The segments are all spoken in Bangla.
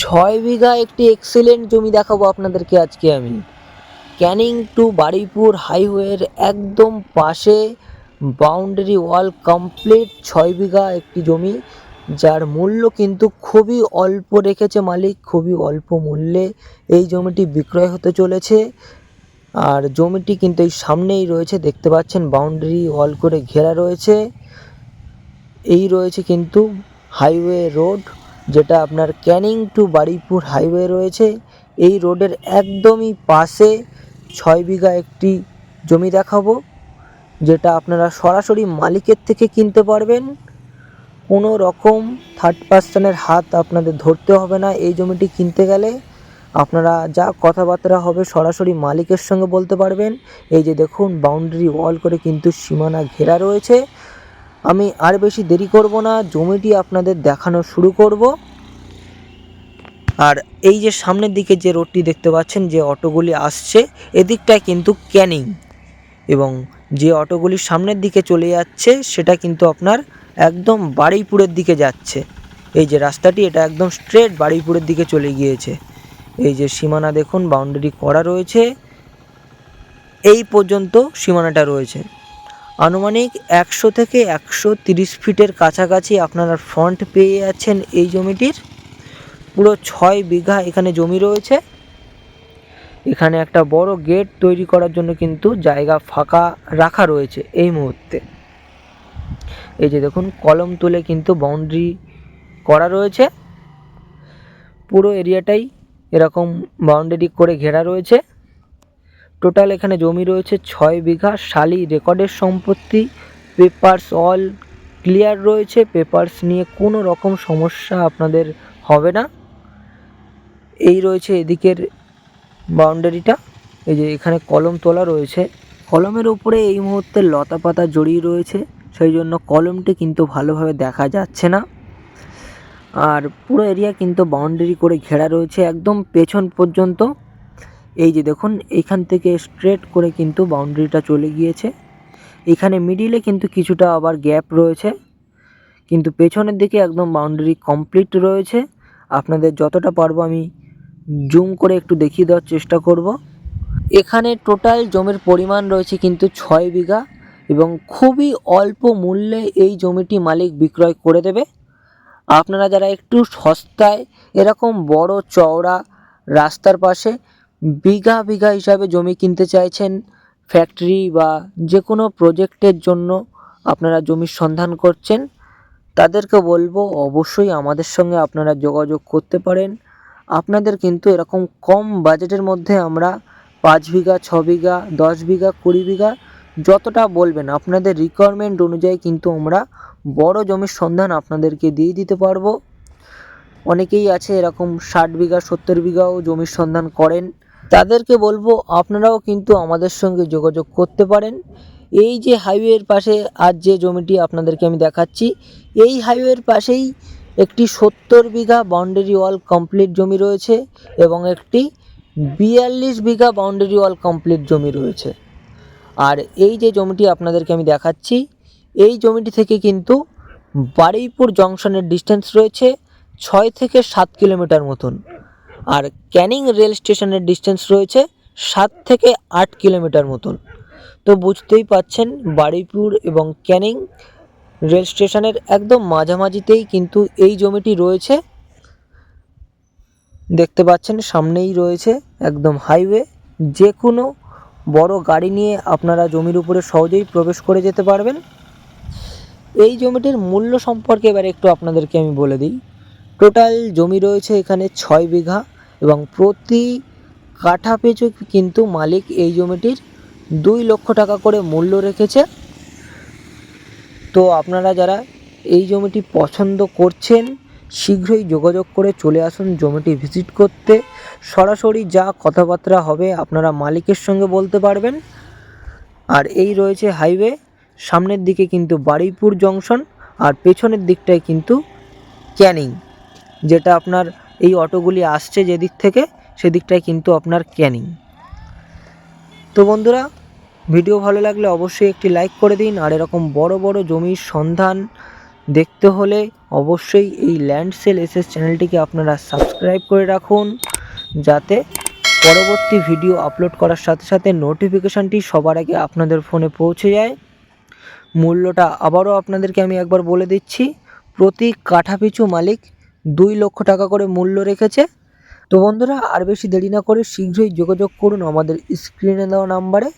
ছয় বিঘা একটি এক্সেলেন্ট জমি দেখাবো আপনাদেরকে আজকে আমি। ক্যানিং টু বারুইপুর হাইওয়ের একদম পাশে বাউন্ডারি ওয়াল কমপ্লিট ছয় বিঘা একটি জমি, যার মূল্য কিন্তু খুবই অল্প রেখেছে মালিক, খুবই অল্প মূল্যে এই জমিটি বিক্রয় হতে চলেছে। আর জমিটি কিন্তু এই সামনেই রয়েছে, দেখতে পাচ্ছেন বাউন্ডারি ওয়াল করে ঘেরা রয়েছে। এই রয়েছে কিন্তু হাইওয়ে রোড যেটা আপনার ক্যানিং টু বারুইপুর হাইওয়ে রয়েছে। এই রোডের একদমই পাশে ছয় বিঘা একটি জমি দেখাবো, যেটা আপনারা সরাসরি মালিকের থেকে কিনতে পারবেন। কোনো রকম থার্ড পার্সনের হাত আপনাদের ধরতে হবে না এই জমিটি কিনতে গেলে। আপনারা যা কথাবার্তা হবে সরাসরি মালিকের সঙ্গে বলতে পারবেন। এই যে দেখুন বাউন্ডারি ওয়াল করে কিন্তু সীমানা ঘেরা রয়েছে। আমি আর বেশি দেরি করব না, জমিটি আপনাদের দেখানো শুরু করব। আর এই যে সামনের দিকে যে রোডটি দেখতে পাচ্ছেন, যে অটোগুলি আসছে, এদিকটায় কিন্তু ক্যানিং এবং যে অটোগুলি সামনের দিকে চলে যাচ্ছে, সেটা কিন্তু আপনার একদম বারুইপুরের দিকে যাচ্ছে। এই যে রাস্তাটি, এটা একদম স্ট্রেট বাড়িপুরের দিকে চলে গিয়েছে। এই যে সীমানা দেখুন বাউন্ডারি করা রয়েছে। এই পর্যন্ত সীমানাটা রয়েছে। আনুমানিক একশো থেকে একশো তিরিশ ফিটের কাছাকাছি আপনারা ফ্রন্ট পেয়ে যাচ্ছেন এই জমিটির। পুরো ছয় বিঘা এখানে জমি রয়েছে। এখানে একটা বড় গেট তৈরি করার জন্য কিন্তু জায়গা ফাঁকা রাখা রয়েছে এই মুহূর্তে। এই যে দেখুন, কলম তুলে কিন্তু বাউন্ডারি করা রয়েছে। পুরো এরিয়াটাই এরকম বাউন্ডারি করে ঘেরা রয়েছে। টোটাল এখানে জমি রয়েছে ছয় বিঘা শালি রেকর্ডের সম্পত্তি পেপারস অল ক্লিয়ার রয়েছে পেপারস নিয়ে কোনো রকম সমস্যা আপনাদের হবে না। এই রয়েছে এদিকের বাউন্ডারিটা, এই যে এখানে কলম তোলা রয়েছে। কলমের উপরে এই মুহূর্তে লতা পাতা জড়িয়ে রয়েছে, সেই জন্য কলমটি কিন্তু ভালোভাবে দেখা যাচ্ছে না। আর পুরো এরিয়া কিন্তু বাউন্ডারি করে ঘেরা রয়েছে, একদম পেছন পর্যন্ত। এই যে দেখুন এইখান থেকে স্ট্রেট করে কিন্তু বাউন্ডারিটা চলে গিয়েছে। এখানে মিডিলে কিন্তু কিছুটা আবার গ্যাপ রয়েছে। কিন্তু পেছনের দিকে একদম বাউন্ডারি কমপ্লিট রয়েছে। আপনাদের যতটা পারব আমি জুম করে একটু দেখিয়ে দেওয়ার চেষ্টা করব। এখানে টোটাল জমির পরিমাণ রয়েছে কিন্তু ছয় বিঘা এবং খুবই অল্প মূল্যে এই জমিটি মালিক বিক্রয় করে দেবে। আপনারা যারা একটু সস্তায় এরকম বড় চওড়া রাস্তার পাশে বিঘা বিঘা হিসাবে জমি কিনতে চাইছেন ফ্যাক্টরি বা যে কোনো প্রজেক্টের জন্য আপনারা জমির সন্ধান করছেন, তাদেরকে বলব অবশ্যই আমাদের সঙ্গে আপনারা যোগাযোগ করতে পারেন। আপনাদের কিন্তু এরকম কম বাজেটের মধ্যে আমরা পাঁচ বিঘা, ছ বিঘা, দশ বিঘা, কুড়ি বিঘা যতটা বলবেন, আপনাদের রিকোয়ারমেন্ট অনুযায়ী কিন্তু আমরা বড় জমির সন্ধান আপনাদেরকে দিয়ে দিতে পারব। অনেকেই আছে এরকম ষাট বিঘা, সত্তর বিঘাও জমির সন্ধান করেন। তাদেরকে বলব, আপনারাও কিন্তু আমাদের সঙ্গে যোগাযোগ করতে পারেন। এই যে হাইওয়ের পাশে আজ যে জমিটি আপনাদেরকে আমি দেখাচ্ছি, এই হাইওয়ের পাশেই একটি সত্তর বিঘা বাউন্ডারি ওয়াল কমপ্লিট জমি রয়েছে এবং একটি বিয়াল্লিশ বিঘা বাউন্ডারি ওয়াল কমপ্লিট জমি রয়েছে। আর এই যে জমিটি আপনাদেরকে আমি দেখাচ্ছি, এই জমিটি থেকে কিন্তু বারুইপুর জংশনের ডিস্টেন্স রয়েছে ছয় থেকে সাত কিলোমিটার মতন। আর ক্যানিং রেল স্টেশনের ডিস্টেন্স রয়েছে সাত থেকে আট কিলোমিটার মতন। তো বুঝতেই পাচ্ছেন, বারুইপুর এবং ক্যানিং রেল স্টেশনের একদম মাঝামাঝিতেই কিন্তু এই জমিটি রয়েছে। দেখতে পাচ্ছেন, সামনেই রয়েছে একদম হাইওয়ে। যে কোনো বড় গাড়ি নিয়ে আপনারা জমির উপরে সহজেই প্রবেশ করে যেতে পারবেন। এই জমিটির মূল্য সম্পর্কে এবার একটু আপনাদেরকে আমি বলে দিই। টোটাল জমি রয়েছে এখানে ছয় বিঘা। এবং প্রতি কাঠা পিছু কিন্তু মালিক এই জমিটির দুই লক্ষ টাকা করে মূল্য রেখেছে। তো আপনারা যারা এই জমিটি পছন্দ করছেন, শীঘ্রই যোগাযোগ করে চলে আসুন জমিটি ভিজিট করতে। সরাসরি যা কথাবার্তা হবে আপনারা মালিকের সঙ্গে বলতে পারবেন। আর এই রয়েছে হাইওয়ে, সামনের দিকে কিন্তু বারুইপুর জংশন আর পেছনের দিকটায় কিন্তু ক্যানিং, যেটা আপনার এই অটোগুলি আসছে যেদিক থেকে, সেদিকটায় কিন্তু আপনার ক্যানিং। তো বন্ধুরা, ভিডিও ভালো লাগলে অবশ্যই একটি লাইক করে দিন, আর এরকম বড় বড় জমির সন্ধান দেখতে হলে অবশ্যই এই ল্যান্ড সেল এসএস চ্যানেলটিকে আপনারা সাবস্ক্রাইব করে রাখুন, যাতে পরবর্তী ভিডিও আপলোড করার সাথে সাথে নোটিফিকেশানটি সবার আগে আপনাদের ফোনে পৌঁছে যায়। মূল্যটা আবারও আপনাদেরকে আমি একবার বলে দিচ্ছি, প্রতি কাঠা পিছু মালিক দুই লক্ষ টাকা করে মূল্য রেখেছে। তো বন্ধুরা, আর বেশি দেরি না করে শীঘ্রই যোগাযোগ করুন আমাদের স্ক্রিনে দেওয়া নাম্বারে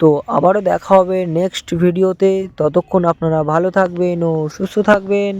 তো আবারও দেখা হবে নেক্সট ভিডিওতে ততক্ষণ আপনারা ভালো থাকবেন ও সুস্থ থাকবেন।